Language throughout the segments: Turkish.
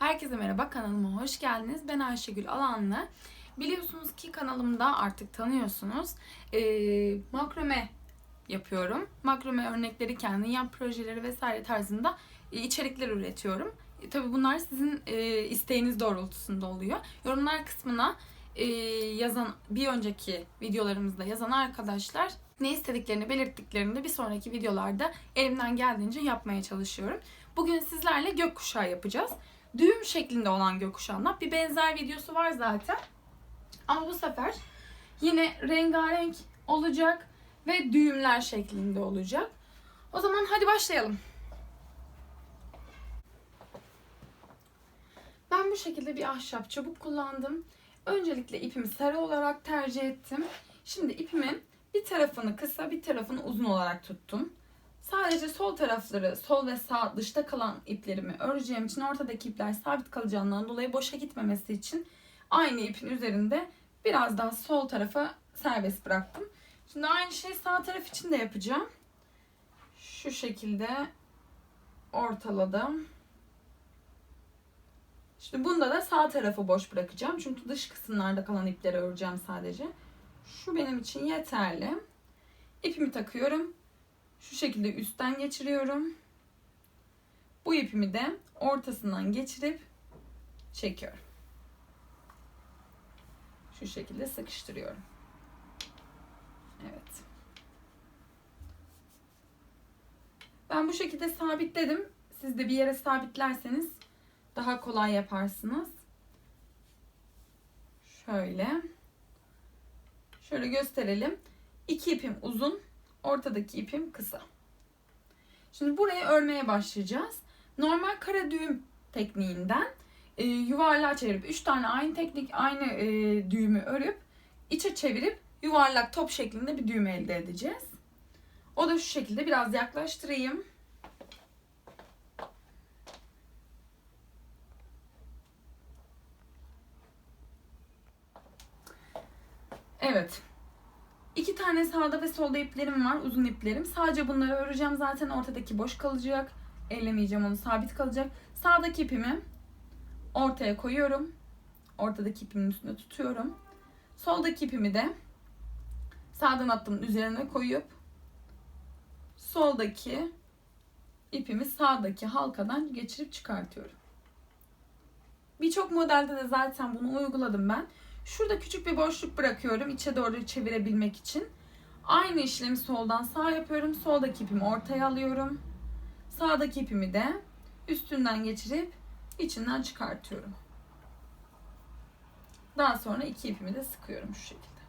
Herkese merhaba kanalıma hoş geldiniz. Ben Ayşegül Alanlı. Biliyorsunuz ki kanalımda artık tanıyorsunuz. Ee, makrome yapıyorum. Makrome örnekleri kendi yan projeleri vesaire tarzında e, içerikler üretiyorum. E, tabii bunlar sizin e, isteğiniz doğrultusunda oluyor. Yorumlar kısmına e, yazan bir önceki videolarımızda yazan arkadaşlar ne istediklerini belirttiklerinde bir sonraki videolarda elimden geldiğince yapmaya çalışıyorum. Bugün sizlerle gökkuşağı yapacağız. Düğüm şeklinde olan gökkuşağından bir benzer videosu var zaten. Ama bu sefer yine rengarenk olacak ve düğümler şeklinde olacak. O zaman hadi başlayalım. Ben bu şekilde bir ahşap çubuk kullandım. Öncelikle ipimi sarı olarak tercih ettim. Şimdi ipimin bir tarafını kısa bir tarafını uzun olarak tuttum. Sadece sol tarafları, sol ve sağ dışta kalan iplerimi öreceğim için ortadaki ipler sabit kalacağından dolayı boşa gitmemesi için aynı ipin üzerinde biraz daha sol tarafa serbest bıraktım. Şimdi aynı şeyi sağ taraf için de yapacağım. Şu şekilde ortaladım. Şimdi bunda da sağ tarafı boş bırakacağım. Çünkü dış kısımlarda kalan ipleri öreceğim sadece. Şu benim için yeterli. İpimi takıyorum. Şu şekilde üstten geçiriyorum. Bu ipimi de ortasından geçirip çekiyorum. Şu şekilde sıkıştırıyorum. Evet. Ben bu şekilde sabitledim. Siz de bir yere sabitlerseniz daha kolay yaparsınız. Şöyle. Şöyle gösterelim. İki ipim uzun, ortadaki ipim kısa. Şimdi buraya örmeye başlayacağız. Normal kara düğüm tekniğinden e, yuvarlağa çevirip 3 tane aynı teknik aynı e, düğümü örüp içe çevirip yuvarlak top şeklinde bir düğüm elde edeceğiz. O da şu şekilde biraz yaklaştırayım. Evet. İki tane sağda ve solda iplerim var. Uzun iplerim. Sadece bunları öreceğim. Zaten ortadaki boş kalacak. Ellemeyeceğim onu. Sabit kalacak. Sağdaki ipimi ortaya koyuyorum. Ortadaki ipimin üstüne tutuyorum. Soldaki ipimi de sağdan attığımın üzerine koyup soldaki ipimi sağdaki halkadan geçirip çıkartıyorum. Birçok modelde de zaten bunu uyguladım ben. Şurada küçük bir boşluk bırakıyorum içe doğru çevirebilmek için. Aynı işlemi soldan sağ yapıyorum. Soldaki ipimi ortaya alıyorum. Sağdaki ipimi de üstünden geçirip içinden çıkartıyorum. Daha sonra iki ipimi de sıkıyorum şu şekilde.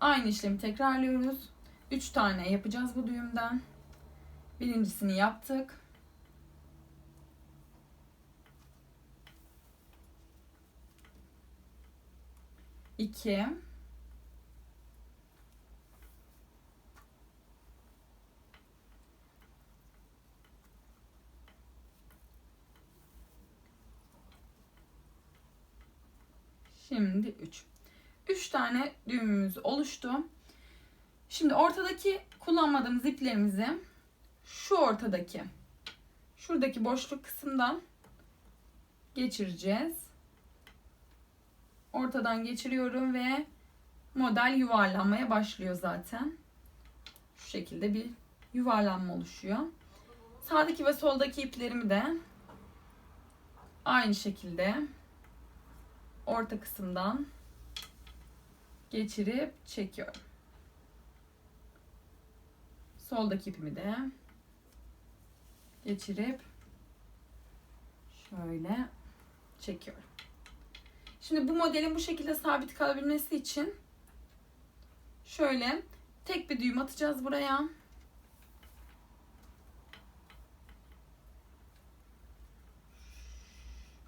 Aynı işlemi tekrarlıyoruz. 3 tane yapacağız bu düğümden. Birincisini yaptık. İki Şimdi 3. 3 tane düğümümüz oluştu. Şimdi ortadaki kullanmadığımız iplerimizi şu ortadaki şuradaki boşluk kısımdan geçireceğiz. Ortadan geçiriyorum ve model yuvarlanmaya başlıyor zaten. Şu şekilde bir yuvarlanma oluşuyor. Sağdaki ve soldaki iplerimi de aynı şekilde orta kısımdan geçirip çekiyorum. Soldaki ipimi de geçirip şöyle çekiyorum. Şimdi bu modelin bu şekilde sabit kalabilmesi için şöyle tek bir düğüm atacağız buraya.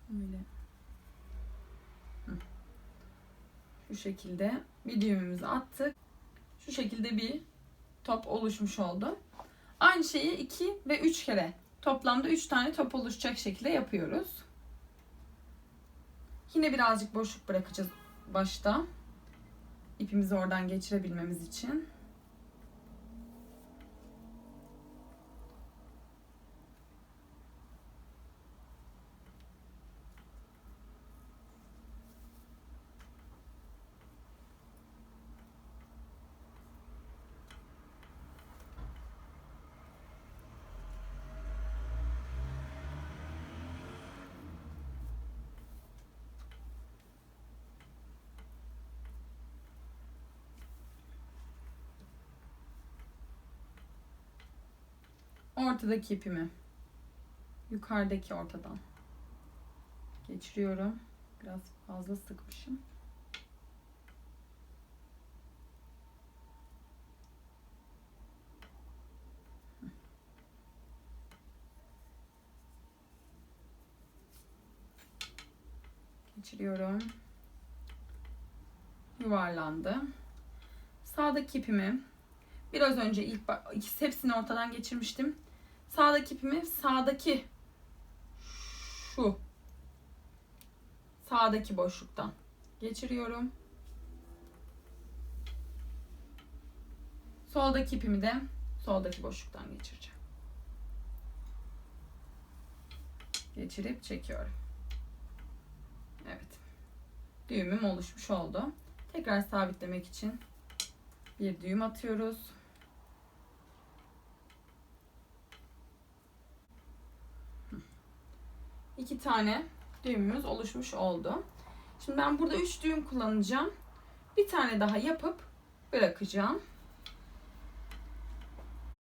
Böyle. Şu şekilde bir düğümümüzü attık. Şu şekilde bir top oluşmuş oldu. Aynı şeyi 2 ve 3 kere toplamda 3 tane top oluşacak şekilde yapıyoruz. Yine birazcık boşluk bırakacağız başta. İpimizi oradan geçirebilmemiz için. Ortadaki ipimi yukarıdaki ortadan geçiriyorum. Biraz fazla sıkmışım. Geçiriyorum. Yuvarlandı. Sağdaki ipimi biraz önce ilk ikisi hepsini ortadan geçirmiştim. Sağdaki ipimi sağdaki şu sağdaki boşluktan geçiriyorum. Soldaki ipimi de soldaki boşluktan geçireceğim. Geçirip çekiyorum. Evet. Düğümüm oluşmuş oldu. Tekrar sabitlemek için bir düğüm atıyoruz. İki tane düğümümüz oluşmuş oldu. Şimdi ben burada üç düğüm kullanacağım. Bir tane daha yapıp bırakacağım.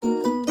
Aynı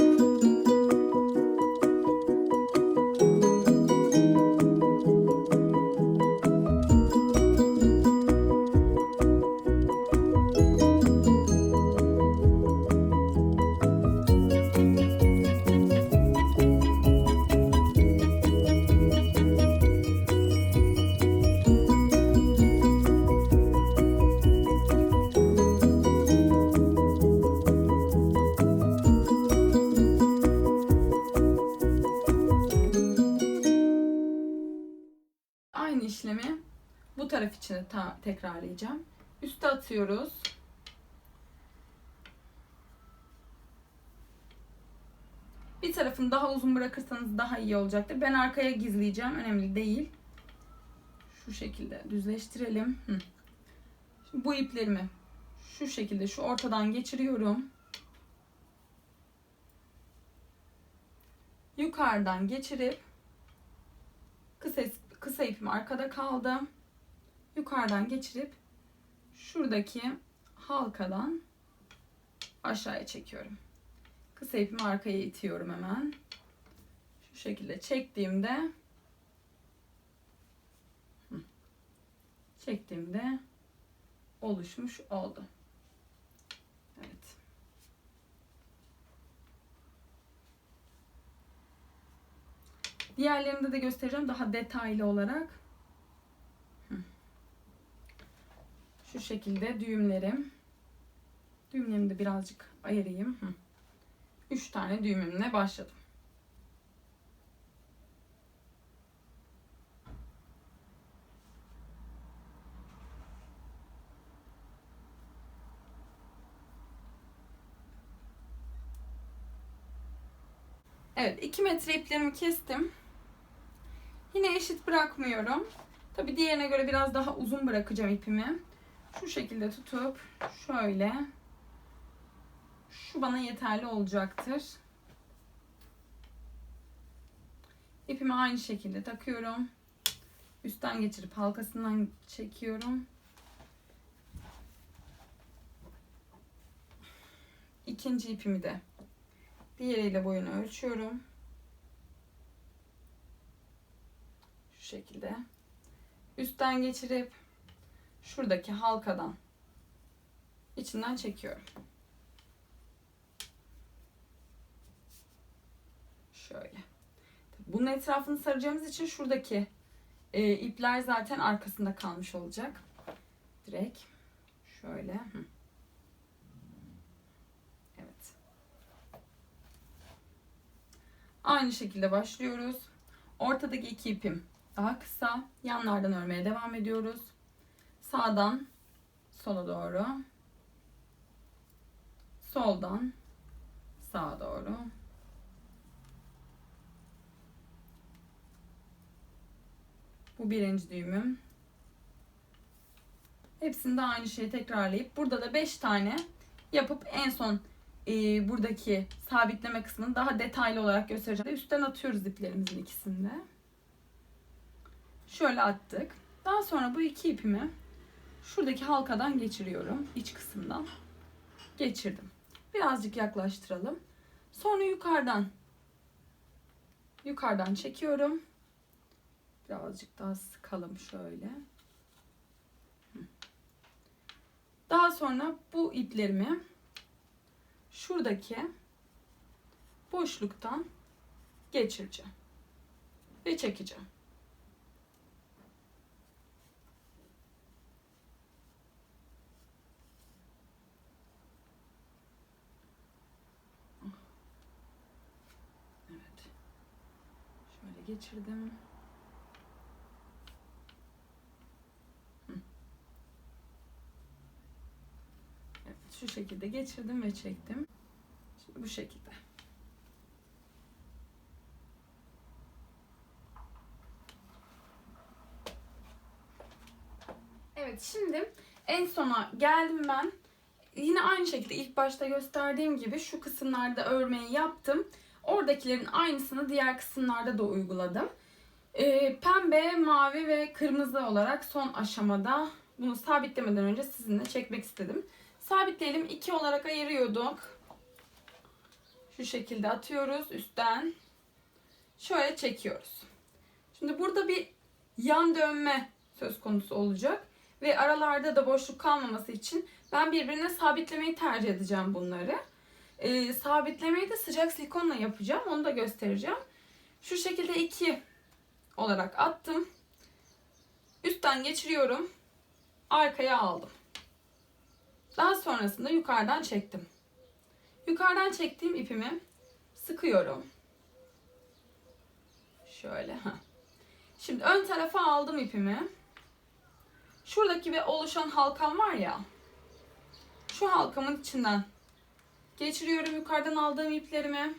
için tekrarlayacağım. Üste atıyoruz. Bir tarafını daha uzun bırakırsanız daha iyi olacaktır. Ben arkaya gizleyeceğim. Önemli değil. Şu şekilde düzleştirelim. Şimdi bu iplerimi şu şekilde şu ortadan geçiriyorum. Yukarıdan geçirip kısa, kısa ipim arkada kaldı. Yukarıdan geçirip şuradaki halkadan aşağıya çekiyorum. Kısa ipimi arkaya itiyorum hemen. Şu şekilde çektiğimde çektiğimde oluşmuş oldu. Evet. Diğerlerinde de göstereceğim daha detaylı olarak. Şu şekilde düğümlerim. Düğümlerimi de birazcık ayırayım. Hı. 3 tane düğümümle başladım. Evet 2 metre iplerimi kestim. Yine eşit bırakmıyorum. Tabi diğerine göre biraz daha uzun bırakacağım ipimi. Şu şekilde tutup şöyle şu bana yeterli olacaktır. İpimi aynı şekilde takıyorum. Üstten geçirip halkasından çekiyorum. İkinci ipimi de diğeriyle boyunu ölçüyorum. Şu şekilde. Üstten geçirip şuradaki halkadan içinden çekiyorum. Şöyle. Bunun etrafını saracağımız için şuradaki e, ipler zaten arkasında kalmış olacak. Direkt şöyle. Evet. Aynı şekilde başlıyoruz. Ortadaki iki ipim daha kısa. Yanlardan örmeye devam ediyoruz. Sağdan sola doğru. Soldan sağa doğru. Bu birinci düğümüm. Hepsini de aynı şeyi tekrarlayıp burada da 5 tane yapıp en son e, buradaki sabitleme kısmını daha detaylı olarak göstereceğim. Üstten atıyoruz iplerimizin ikisini de. Şöyle attık. Daha sonra bu iki ipimi şuradaki halkadan geçiriyorum. iç kısımdan. Geçirdim. Birazcık yaklaştıralım. Sonra yukarıdan yukarıdan çekiyorum. Birazcık daha sıkalım şöyle. Daha sonra bu iplerimi şuradaki boşluktan geçireceğim ve çekeceğim. Evet. Şöyle geçirdim. Evet, şu şekilde geçirdim ve çektim. Şimdi bu şekilde. Evet şimdi en sona geldim ben. Yine aynı şekilde ilk başta gösterdiğim gibi şu kısımlarda örmeyi yaptım. Oradakilerin aynısını diğer kısımlarda da uyguladım. Ee, pembe, mavi ve kırmızı olarak son aşamada bunu sabitlemeden önce sizinle çekmek istedim. Sabitleyelim. iki olarak ayırıyorduk. Şu şekilde atıyoruz üstten. Şöyle çekiyoruz. Şimdi burada bir yan dönme söz konusu olacak. Ve aralarda da boşluk kalmaması için ben birbirine sabitlemeyi tercih edeceğim bunları. Ee, sabitlemeyi de sıcak silikonla yapacağım. Onu da göstereceğim. Şu şekilde iki olarak attım. Üstten geçiriyorum. Arkaya aldım. Daha sonrasında yukarıdan çektim. Yukarıdan çektiğim ipimi sıkıyorum. Şöyle. Şimdi ön tarafa aldım ipimi. Şuradaki bir oluşan halkam var ya. Şu halkamın içinden geçiriyorum yukarıdan aldığım iplerimi.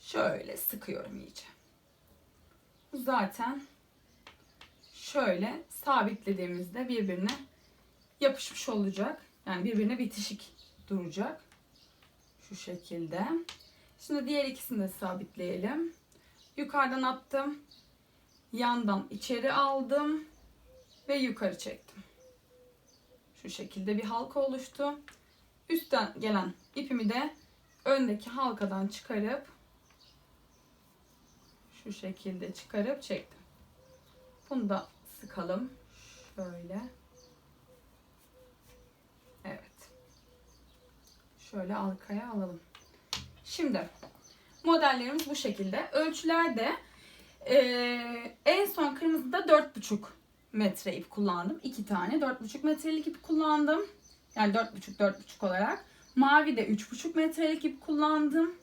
Şöyle sıkıyorum iyice. Zaten şöyle sabitlediğimizde birbirine yapışmış olacak. Yani birbirine bitişik duracak. Şu şekilde. Şimdi diğer ikisini de sabitleyelim. Yukarıdan attım. Yandan içeri aldım ve yukarı çektim. Şu şekilde bir halka oluştu. Üstten gelen ipimi de öndeki halkadan çıkarıp şu şekilde çıkarıp çektim. Bunu da sıkalım. Şöyle. Evet. Şöyle halkaya alalım. Şimdi modellerimiz bu şekilde. Ölçüler de ee, en son kırmızıda 4,5 metre ip kullandım. 2 tane 4,5 metrelik ip kullandım. Yani 4,5 4,5 olarak. Mavi de 3,5 metrelik ip kullandım.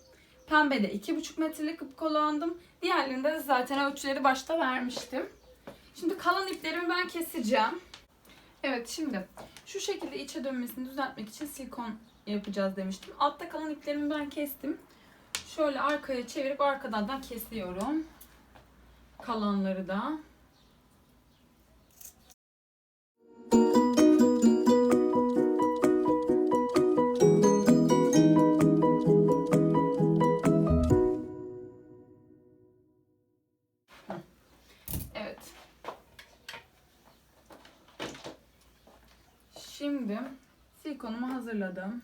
Pembe de 2,5 metrelik ip kullandım. Diğerlerinde de zaten ölçüleri başta vermiştim. Şimdi kalan iplerimi ben keseceğim. Evet şimdi şu şekilde içe dönmesini düzeltmek için silikon yapacağız demiştim. Altta kalan iplerimi ben kestim. Şöyle arkaya çevirip arkadan da kesiyorum. Kalanları da. Evet. Şimdi silikonumu hazırladım.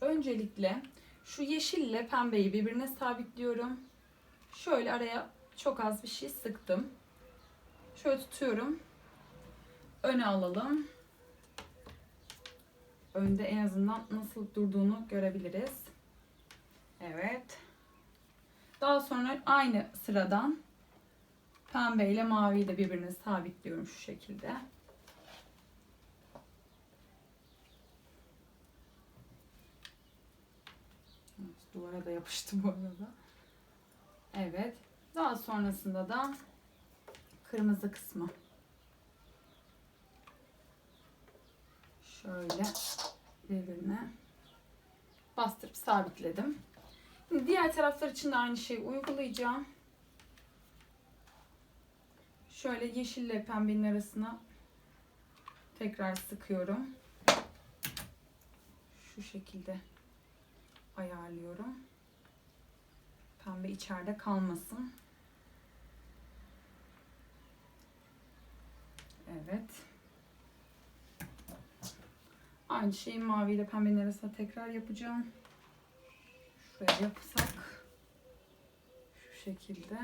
Öncelikle şu yeşille pembeyi birbirine sabitliyorum. Şöyle araya çok az bir şey sıktım. Şöyle tutuyorum. Öne alalım. Önde en azından nasıl durduğunu görebiliriz. Evet. Daha sonra aynı sıradan pembe ile maviyi de birbirine sabitliyorum şu şekilde. Duvara da yapıştı bu arada. Evet. Daha sonrasında da kırmızı kısmı. Şöyle birbirine bastırıp sabitledim. Şimdi diğer taraflar için de aynı şeyi uygulayacağım. Şöyle yeşille pembenin arasına tekrar sıkıyorum. Şu şekilde ayarlıyorum. Pembe içeride kalmasın. Evet. Aynı şeyi mavi ile pembenin arasında tekrar yapacağım. Şuraya yapsak. Şu şekilde.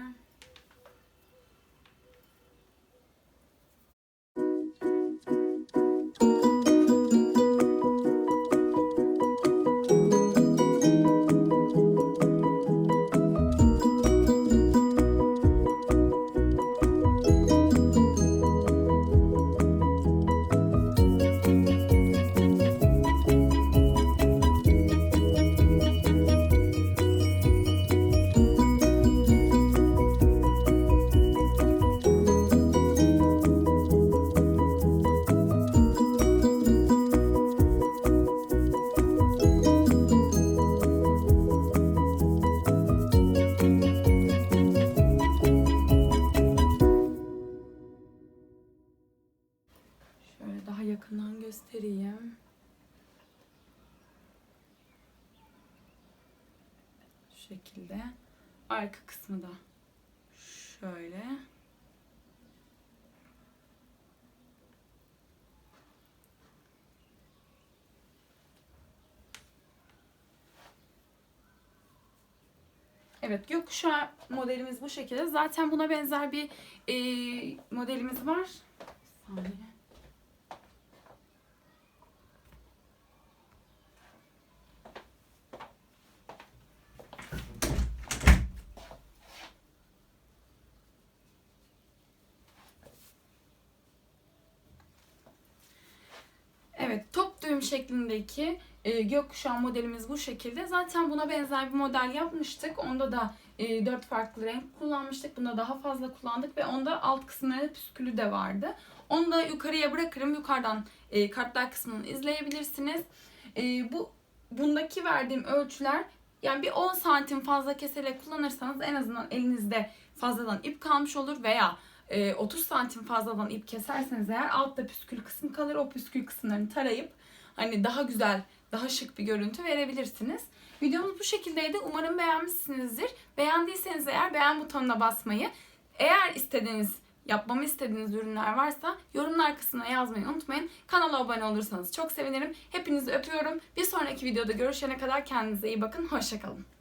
Şöyle daha yakından göstereyim. Şu şekilde. Arka kısmı da şöyle. Evet gökkuşağı modelimiz bu şekilde. Zaten buna benzer bir e, modelimiz var. Bir saniye. Evet, top düğüm şeklindeki e, gökkuşağı modelimiz bu şekilde. Zaten buna benzer bir model yapmıştık. Onda da e, dört farklı renk kullanmıştık. Bunda daha fazla kullandık ve onda alt kısımlarında püskülü de vardı. Onu da yukarıya bırakırım. Yukarıdan e, kartlar kısmını izleyebilirsiniz. E, bu bundaki verdiğim ölçüler yani bir 10 santim fazla keserek kullanırsanız en azından elinizde fazladan ip kalmış olur veya e, 30 santim fazladan ip keserseniz eğer altta püskül kısmı kalır. O püskül kısımlarını tarayıp hani daha güzel, daha şık bir görüntü verebilirsiniz. Videomuz bu şekildeydi. Umarım beğenmişsinizdir. Beğendiyseniz eğer beğen butonuna basmayı, eğer istediğiniz, yapmamı istediğiniz ürünler varsa yorumlar kısmına yazmayı unutmayın. Kanala abone olursanız çok sevinirim. Hepinizi öpüyorum. Bir sonraki videoda görüşene kadar kendinize iyi bakın. Hoşçakalın.